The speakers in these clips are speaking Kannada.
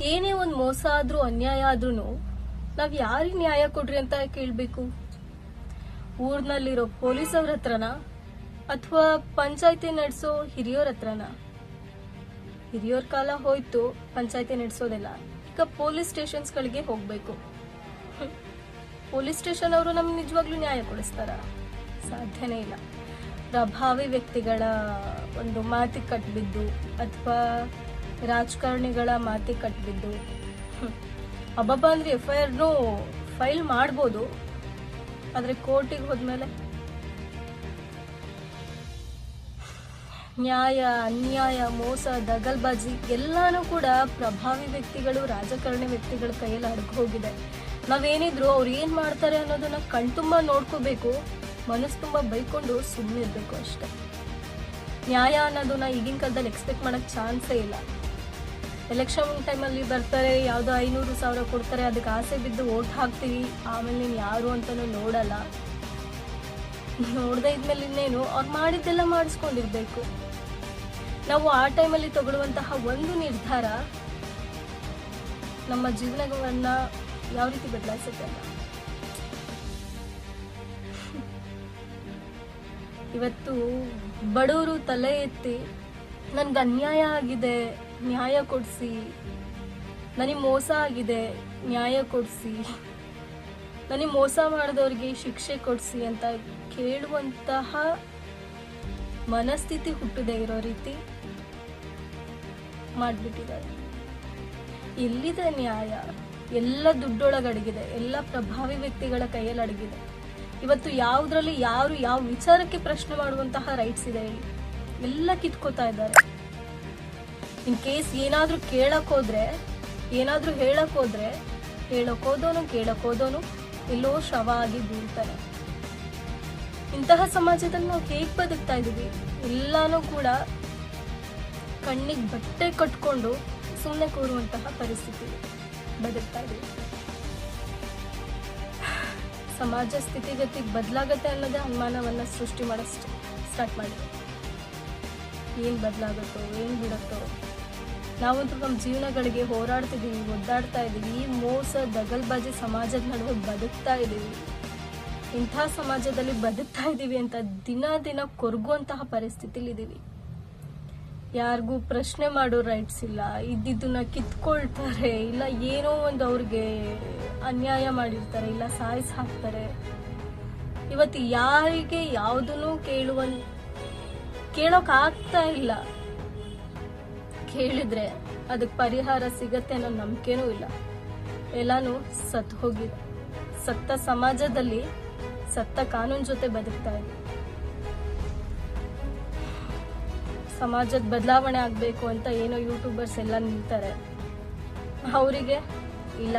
ಏನೇ ಒಂದು ಮೋಸ ಆದ್ರೂ, ಅನ್ಯಾಯ ಆದ್ರೂ ನಾವ್ ಯಾರಿಗೆ ನ್ಯಾಯ ಕೊಡ್ರಿ ಅಂತ ಕೇಳ್ಬೇಕು? ಊರ್ನಲ್ಲಿರೋ ಪೊಲೀಸ್ ಅವ್ರ ಹತ್ರನ? ಅಥವಾ ಪಂಚಾಯತಿ ನಡೆಸೋ ಹಿರಿಯೋರ್ ಹತ್ರನ? ಹಿರಿಯೋರ್ ಕಾಲ ಹೋಯ್ತು, ಪಂಚಾಯತಿ ನಡೆಸೋದೆಲ್ಲ. ಈಗ ಪೊಲೀಸ್ ಸ್ಟೇಷನ್ಸ್ಗಳಿಗೆ ಹೋಗ್ಬೇಕು. ಹ್ಮ್. ಪೊಲೀಸ್ ಸ್ಟೇಷನ್ ಅವರು ನಮ್ಗೆ ನಿಜವಾಗ್ಲೂ ನ್ಯಾಯ ಕೊಡಿಸ್ತಾರ? ಸಾಧ್ಯನೇ ಇಲ್ಲ. ಪ್ರಭಾವಿ ವ್ಯಕ್ತಿಗಳ ಒಂದು ಮಾತಿಗೆ ಕಟ್ಬಿದ್ದು, ಅಥವಾ ರಾಜಕಾರಣಿಗಳ ಮಾತಿ ಕಟ್ಬಿದ್ದು. ಅಬ್ಬಬ್ಬ ಅಂದ್ರೆ ಎಫ್ ಐ ಆರ್ನು ಫೈಲ್ ಮಾಡ್ಬೋದು, ಆದರೆ ಕೋರ್ಟಿಗೆ ಹೋದ್ಮೇಲೆ ನ್ಯಾಯ, ಅನ್ಯಾಯ, ಮೋಸ, ದಗಲ್ಬಾಜಿ ಎಲ್ಲಾನು ಕೂಡ ಪ್ರಭಾವಿ ವ್ಯಕ್ತಿಗಳು, ರಾಜಕಾರಣಿ ವ್ಯಕ್ತಿಗಳ ಕೈಯಲ್ಲಿ ಅಡಗಿ ಹೋಗಿದೆ. ನಾವೇನಿದ್ರು ಅವ್ರು ಏನ್ ಮಾಡ್ತಾರೆ ಅನ್ನೋದನ್ನ ಕಣ್ತುಂಬ ನೋಡ್ಕೋಬೇಕು, ಮನಸ್ಸು ತುಂಬ ಬೈಕೊಂಡು ಸುಮ್ಮನೆ ಇರ್ಬೇಕು ಅಷ್ಟೇ. ನ್ಯಾಯ ಅನ್ನೋದನ್ನ ಈಗಿನ ಕಾಲದಲ್ಲಿ ಎಕ್ಸ್ಪೆಕ್ಟ್ ಮಾಡಕ್ ಚಾನ್ಸೇ ಇಲ್ಲ. ಎಲೆಕ್ಷನ್ ಟೈಮಲ್ಲಿ ಬರ್ತಾರೆ, ಯಾವುದೋ ಐನೂರು ಸಾವಿರ ಕೊಡ್ತಾರೆ, ಅದಕ್ಕೆ ಆಸೆ ಬಿದ್ದು ಓಟ್ ಹಾಕ್ತೀವಿ. ಆಮೇಲೆ ನೀನು ಯಾರು ಅಂತಲೂ ನೋಡಲ್ಲ. ನೋಡ್ದೆ ಇದ್ಮೇಲೆ ಇನ್ನೇನು, ಅವ್ರು ಮಾಡಿದ್ದೆಲ್ಲ ಮಾಡಿಸ್ಕೊಂಡಿರ್ಬೇಕು. ನಾವು ಆ ಟೈಮಲ್ಲಿ ತಗೊಳ್ಳುವಂತಹ ಒಂದು ನಿರ್ಧಾರ ನಮ್ಮ ಜೀವನವನ್ನ ಯಾವ ರೀತಿ ಬದಲಾಯಿಸುತ್ತೆ ಇವತ್ತು ಬಡವರು ತಲೆ ಎತ್ತಿ, ನನ್ಗೆ ಅನ್ಯಾಯ ಆಗಿದೆ ನ್ಯಾಯ ಕೊಡಿಸಿ. ನನಗೆ ಮೋಸ ಆಗಿದೆ, ನ್ಯಾಯ ಕೊಡಿಸಿ. ನನಗೆ ಮೋಸ ಮಾಡಿದವ್ರಿಗೆ ಶಿಕ್ಷೆ ಕೊಡಿಸಿ ಅಂತ ಕೇಳುವಂತಹ ಮನಸ್ಥಿತಿ ಹುಟ್ಟದೆ ಇರೋ ರೀತಿ ಮಾಡಿಬಿಟ್ಟಿದ್ದಾರೆ. ಎಲ್ಲಿದೆ ನ್ಯಾಯ. ಎಲ್ಲ ದುಡ್ಡೊಳಗೆ ಅಡಗಿದೆ ಎಲ್ಲ ಪ್ರಭಾವಿ ವ್ಯಕ್ತಿಗಳ ಕೈಯಲ್ಲಿ ಅಡಗಿದೆ. ಇವತ್ತು ಯಾವುದ್ರಲ್ಲಿ ಯಾರು ಯಾವ ವಿಚಾರಕ್ಕೆ ಪ್ರಶ್ನೆ ಮಾಡುವಂತಹ ರೈಟ್ಸ್ ಇದೆ ಹೇಳಿ ಎಲ್ಲ ಕಿತ್ಕೋತಾ ಇದ್ದಾರೆ. ಇನ್ ಕೇಸ್ ಏನಾದ್ರೂ ಕೇಳಕ್ ಹೋದ್ರೆ, ಏನಾದ್ರೂ ಹೇಳಕ್ ಹೋದ್ರೆ ಹೇಳಕ್ ಹೋದೋನು ಕೇಳಕ್ ಹೋದೋನು ಎಲ್ಲೋ ಶವ ಆಗಿ ಬೀಳ್ತಾನೆ. ಇಂತಹ ಸಮಾಜದಲ್ಲಿ ನಾವು ಹೇಗೆ ಬದುಕ್ತಾ ಇದೀವಿ ಎಲ್ಲಾನು ಕೂಡ ಕಣ್ಣಿಗೆ ಬಟ್ಟೆ ಕಟ್ಕೊಂಡು ಸುಮ್ಮನೆ ಕೂರುವಂತಹ ಪರಿಸ್ಥಿತಿ ಬದುಕ್ತಾ ಇದೀವಿ ಸಮಾಜ ಸ್ಥಿತಿಗತಿಗೆ ಬದಲಾಗತ್ತೆ ಅನ್ನೋದೇ ಅನುಮಾನವನ್ನ ಸೃಷ್ಟಿ ಮಾಡೋ ಸ್ಟಾರ್ಟ್ ಮಾಡಿದೆ ಏನ್ ಬದಲಾಗುತ್ತೋ, ಏನ್ ಬಿಡುತ್ತೋ ನಾವಂತೂ ನಮ್ಮ ಜೀವನಗಳಿಗೆ ಹೋರಾಡ್ತಿದ್ದೀವಿ ಒದ್ದಾಡ್ತಾ ಇದ್ದೀವಿ ಈ ಮೋಸ, ದಗಲ್ಬಾಜಿ ಸಮಾಜದ ನಡುವೆ ಬದುಕ್ತಾ ಇದ್ದೀವಿ ಇಂಥ ಸಮಾಜದಲ್ಲಿ ಬದುಕ್ತಾ ಇದ್ದೀವಿ ಅಂತ ದಿನ ದಿನ ಕೊರಗುವಂತಹ ಪರಿಸ್ಥಿತಿಲಿ ಇದೀವಿ ಯಾರಿಗೂ ಪ್ರಶ್ನೆ ಮಾಡೋ ರೈಟ್ಸ್ ಇಲ್ಲ, ಇದ್ದಿದ್ದನ್ನ ಕಿತ್ಕೊಳ್ತಾರೆ, ಇಲ್ಲ ಏನೋ ಒಂದು ಅವ್ರಿಗೆ ಅನ್ಯಾಯ ಮಾಡಿರ್ತಾರೆ, ಇಲ್ಲ ಸಾಯಿಸ್ ಹಾಕ್ತಾರೆ. ಇವತ್ತು ಯಾರಿಗೆ ಯಾವುದನ್ನು ಕೇಳುವ ಕೇಳೋಕ್ ಆಗ್ತಾ ಇಲ್ಲ. ಕೇಳಿದ್ರೆ ಅದಕ್ಕೆ ಪರಿಹಾರ ಸಿಗತ್ತೆ ಅನ್ನೋ ನಂಬಿಕೆನೂ ಇಲ್ಲ. ಎಲ್ಲಾನು ಸತ್ ಹೋಗಿದೆ. ಸತ್ತ ಸಮಾಜದಲ್ಲಿ ಸತ್ತ ಕಾನೂನು ಜೊತೆ ಬದುಕ್ತಾ ಇದೆ. ಸಮಾಜದ ಬದಲಾವಣೆ ಆಗಬೇಕು ಅಂತ ಏನೋ ಯೂಟ್ಯೂಬರ್ಸ್ ಎಲ್ಲ ನಿಲ್ತಾರೆ. ಅವರಿಗೆ ಇಲ್ಲ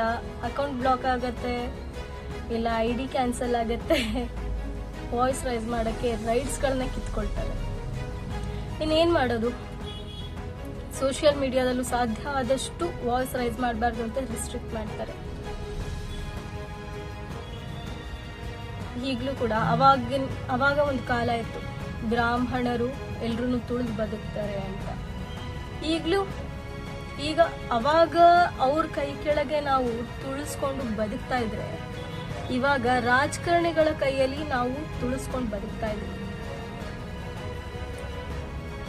ಅಕೌಂಟ್ ಬ್ಲಾಕ್ ಆಗತ್ತೆ, ಇಲ್ಲ ಐ ಡಿ ಕ್ಯಾನ್ಸಲ್ ಆಗತ್ತೆ, ವಾಯ್ಸ್ ರೈಸ್ ಮಾಡೋಕ್ಕೆ ರೈಟ್ಸ್ಗಳನ್ನ ಕಿತ್ಕೊಳ್ತಾರೆ. ಇನ್ನೇನು ಮಾಡೋದು? ಸೋಷಿಯಲ್ ಮೀಡಿಯಾದಲ್ಲೂ ಸಾಧ್ಯ ಆದಷ್ಟು ವಾಯ್ಸ್ ರೈಸ್ ಮಾಡಬಾರ್ದು ಅಂತ ರಿಸ್ಟ್ರಿಕ್ಟ್ ಮಾಡ್ತಾರೆ. ಈಗಲೂ ಕೂಡ ಅವಾಗಿನ, ಅವಾಗ ಒಂದು ಕಾಲ ಇತ್ತು. ಬ್ರಾಹ್ಮಣರು ಎಲ್ಲರೂ ತುಳಿದು ಬದುಕ್ತಾರೆ ಅಂತ. ಈಗಲೂ, ಈಗ ಅವಾಗ ಅವ್ರ ಕೈ ಕೆಳಗೆ ನಾವು ತುಳಿಸ್ಕೊಂಡು ಬದುಕ್ತಾ ಇದ್ರೆ, ಇವಾಗ ರಾಜಕಾರಣಿಗಳ ಕೈಯಲ್ಲಿ ನಾವು ತುಳಿಸ್ಕೊಂಡು ಬದುಕ್ತಾ ಇದ್ದೀವಿ.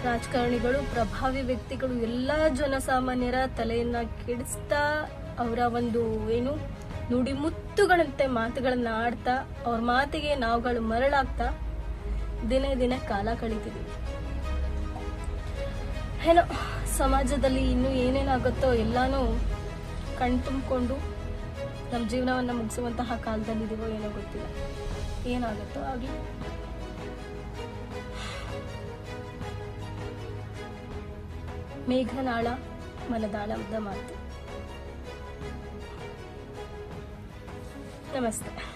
ರಾಜಕಾರಣಿಗಳು, ಪ್ರಭಾವಿ ವ್ಯಕ್ತಿಗಳು, ಎಲ್ಲ ಜನಸಾಮಾನ್ಯರ ತಲೆಯನ್ನ ಕೆಡಿಸ್ತಾ ಅವರ ಒಂದು ಏನು ನುಡಿಮುತ್ತುಗಳಂತೆ ಮಾತುಗಳನ್ನ ಆಡ್ತಾ ಅವ್ರ ಮಾತಿಗೆ ನಾವುಗಳು ಮರಳಾಗ್ತಾ ದಿನೇ ದಿನೇ ಕಾಲ ಕಳೀತಿದ್ದೀವಿ ಏನೋ ಸಮಾಜದಲ್ಲಿ ಇನ್ನೂ ಏನೇನಾಗುತ್ತೋ ಎಲ್ಲಾನು ಕಣ್ತುಂಬಿಕೊಂಡು ನಮ್ಮ ಜೀವನವನ್ನು ಮುಗಿಸುವಂತಹ ಕಾಲದಲ್ಲಿದ್ದೀವೋ ಏನೋ ಗೊತ್ತಿಲ್ಲ. ಏನಾಗುತ್ತೋ ಆಗಲಿ. ಮೇಘನಾಳ ಮಲದಾಳದ ಮಾತು ನಮಸ್ತೆ